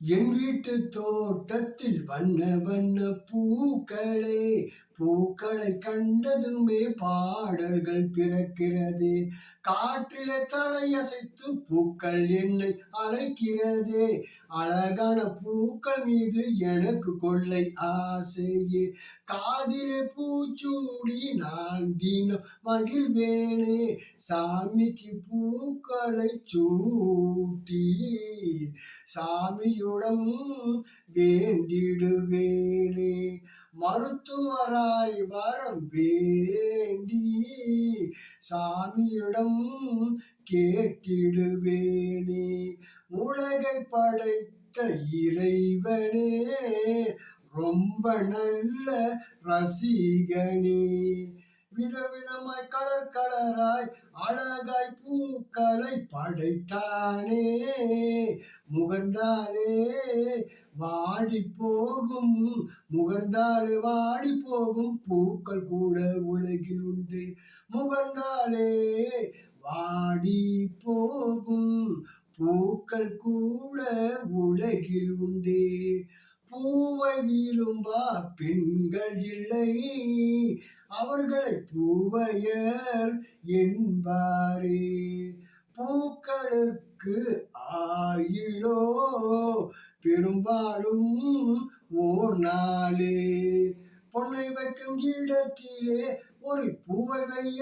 என் வீட்டு தோட்டத்தில் வண்ண வண்ண பூக்களே பூக்களை கண்டதுமே பாடல்கள் பிறக்கிறது. காற்றிலே தலையசைத்து பூக்கள் என்னை அழைக்கிறது. அழகான பூக்கள் மீது எனக்கு கொள்ளை ஆசையே. காதிலே பூச்சூடி நான் தினம் மகிழ்வேனே. சாமிக்கு பூக்களை சூட்டி சாமியுடன் வேண்டிடுவேனே. மருத்துவராய் வரம் வேண்டி சாமியிடம் கேட்டிடுவேனே. உலகை படைத்த இறைவனே ரொம்ப நல்ல ரசிகனே. விதவிதமாய் கலர் கலராய் அழகாய் பூக்களை படைத்தானே. முகர்ந்தாலே வாடி போகும் முகர்ந்தாலே வாடி போகும் பூக்கள் கூட உலகில் உண்டு. முகர்ந்தாலே வாடி போகும் பூக்கள் கூட உலகில் உண்டு. பூவை விரும்பா பெண்கள் இல்லை. அவர்களை பூவையர் என்பாரே. பூக்களுக்கு ஆயிலோ பெரும்பாலும் ஓர் நாளே. பொன்னை வைக்கும் இடத்திலே ஒரு பூவை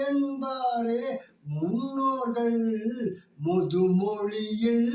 என்பாரே. முன்னோர்கள் முதுமொழியில்